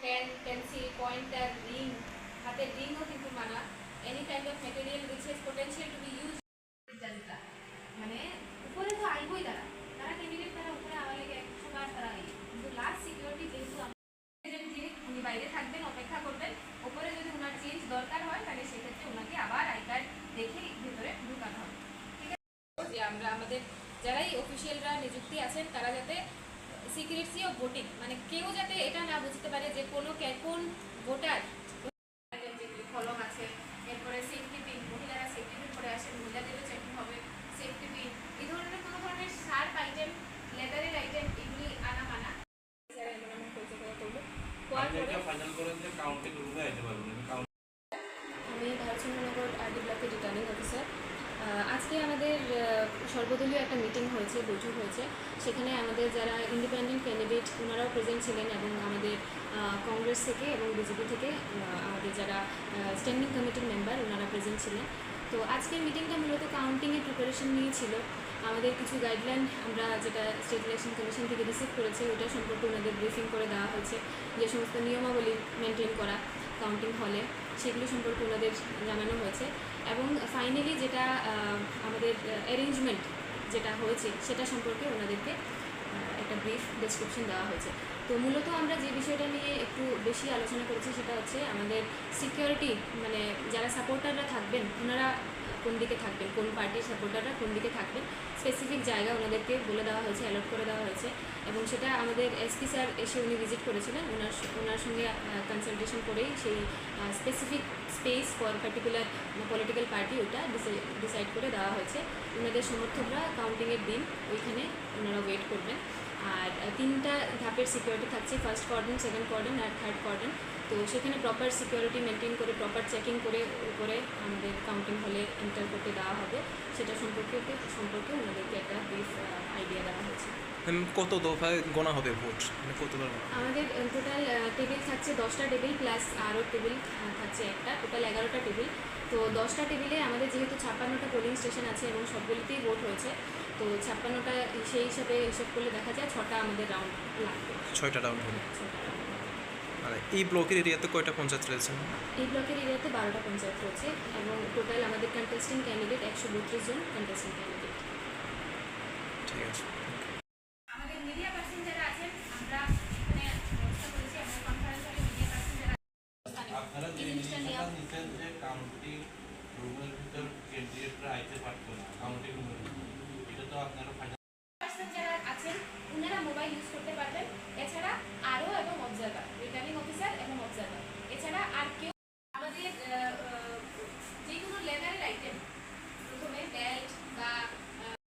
Pen pencil pointer ring হাতের রিংও কিন্তু মানা any kind of material which has potential to be use মানে উপরে তো আইবই তারা। তারা ক্যান্ডিডেট তারা উপরে আওয়া লাগে একশো বার তারা আই কিন্তু লাস্ট সিকিউরিটি যেহেতু আমরা- উনি বাইরে থাকবেন, অপেক্ষা করবেন, উপরে যদি ওনার চেঞ্জ দরকার হয়, তাহলে সেক্ষেত্রে ওনাকে আবার আই কার্ড দেখে ভেতরে ঢুকানো হবে। ঠিক আছে? যে আমরা, আমাদের যারাই অফিসিয়ালরা নিযুক্তি আছেন, তারা যাতে সিক্রেসি অফ ভোটিং মানে কেউ যাতে এটা না বুঝতে পারে যে কোনো কে- কোন ভোটার কলম আছে এরপরে সেফটি পিন মহিলারা সেফটি পিন পরে আসেন মহিলাদেরও চেকিং হবে সেফটি পিন এই ধরনের কোনো ধরনের শার্প আইটেম লেদারের আইটেম এগুলি আনা মানা। আমি ভারতচন্দ্রনগর আরডি ব্লকের রিটার্নিং অফিসার আহ, আজকে আমাদের সর্বদলীয় একটা মিটিং হয়েছে, বৈঠক হয়েছে। সেখানে আমাদের যারা ইন্ডিপেন্ডেন্ট ক্যান্ডিডেট ওনারাও প্রেজেন্ট ছিলেন এবং আমাদের কংগ্রেস থেকে এবং বিজেপি থেকে আমাদের যারা স্ট্যান্ডিং কমিটির মেম্বার ওনারা প্রেজেন্ট ছিলেন। তো আজকের মিটিংটা মূলত কাউন্টিংয়ের প্রিপারেশন নিয়ে ছিল। আমাদের কিছু গাইডলাইন আমরা যেটা স্টেট ইলেকশন কমিশন থেকে রিসিভ করেছি, ওটা সম্পর্কে ওনাদের ব্রিফিং করে দেওয়া হয়েছে। যে সমস্ত নিয়মাবলী মেনটেন করা সেগুলো সম্পর্কে ওনাদের জানানো হয়েছে। এবং ফাইনালি যেটা আমাদের অ্যারেঞ্জমেন্ট যেটা হয়েছে, সেটা সম্পর্কে ওনাদেরকে একটা ব্রিফ ডেসক্রিপশন দেওয়া হয়েছে। তো মূলত আমরা যে বিষয়টা নিয়ে একটু বেশি আলোচনা করেছি সেটা হচ্ছে আমাদের সিকিউরিটি মানে যারা সাপোর্টাররা থাকবেন, ওনারা কোন দিকে থাকবেন, কোন পার্টির সাপোর্টাররা কোন দিকে থাকবেন স্পেসিফিক জায়গা ওনাদেরকে বলে দেওয়া হয়েছে অ্যালট করে দেওয়া হয়েছে এবং সেটা আমাদের এসপি স্যার এসে উনি ভিজিট করেছিলেন, ওনার ওনার সঙ্গে কনসালটেশন করেই সেই specific space for particular political party ওটা ডিসাইড করে দেওয়া হয়েছে। ওনাদের সমর্থকরা কাউন্টিংয়ের দিন ওইখানে ওনারা ওয়েট করবেন। আর তিনটা ধাপের সিকিউরিটি থাকছে। ফার্স্ট কর্ডন সেকেন্ড কর্ডন আর থার্ড কর্ডন তো সেখানে প্রপার সিকিউরিটি মেনটেন করে প্রপার চেকিং করে, উপরে আমাদের কাউন্টিং হলে এন্টার করতে দেওয়া হবে। সেটা সম্পর্কে সম্পর্কে ওনাদেরকে একটা ব্রিফ আইডিয়া দেওয়া হয়েছে ম্যাম, কত দফায় গোনা হবে ভোট? মানে কতবার আমাদের টোটাল টেবিল থাকছে দশটা টেবিল প্লাস আরও টেবিল থাকছে একটা টোটাল এগারোটা টেবিল তো দশটা টেবিলে আমাদের যেহেতু ছাপ্পান্নটা পোলিং স্টেশন আছে এবং সবগুলিতেই ভোট হয়েছে তো ছাপ্পান্নটা সেই হিসাবে হিসেব করলে দেখা যায় ছটা আমাদের রাউন্ড লাগবে। ছয়টা রাউন্ড হবে। মানে এই ব্লকের এরিয়াতে কয়টা পঞ্চায়েত রয়েছে? এই ব্লকের এরিয়াতে বারোটা পঞ্চায়েত রয়েছে এবং টোটাল আমাদের কন্টেস্টিং ক্যান্ডিডেট একশো বত্রিশ জন কন্টেস্টিং ক্যান্ডিডেট ঠিক আছে। জিনিসটা নিয়ে যে কাউন্টি রুমের ভিতর ক্যান্ডিডেটরা আইতে পারতো না তো আপনারা যারা আছেন ওনারা মোবাইল ইউজ করতে পারবেন এছাড়া আরও এবং অবজারভার